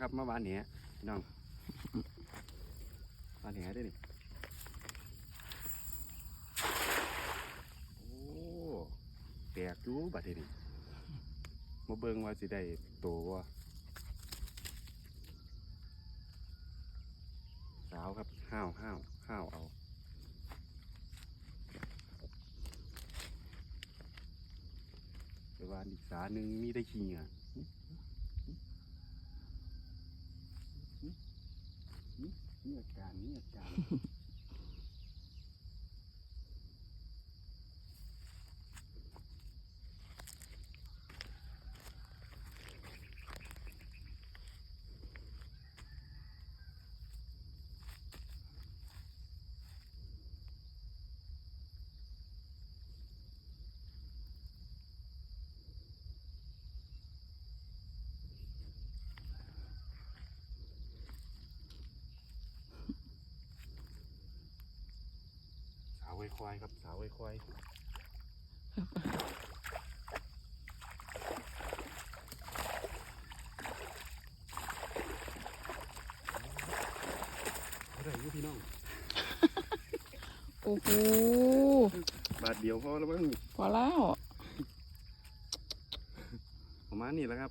ครับมาบ้านแหนพี่น้องบ้านแหนได้อนี่โอ้แตกอยู่บัดนี้มาเบิ่งว่าสิได้โตบ่สาวครับห้าวห้าวห้าวเอาไปวานอีกสาหนึ่งมีได้ขี้อะ นี่อาการนี่อาการ ควายครับสาวไว้ควายอะไรอยู่พี่น้องโอ้โหบาทเดียวพอแล้วมั้งพอแล้ว ประมาณนี้แหล้วครับ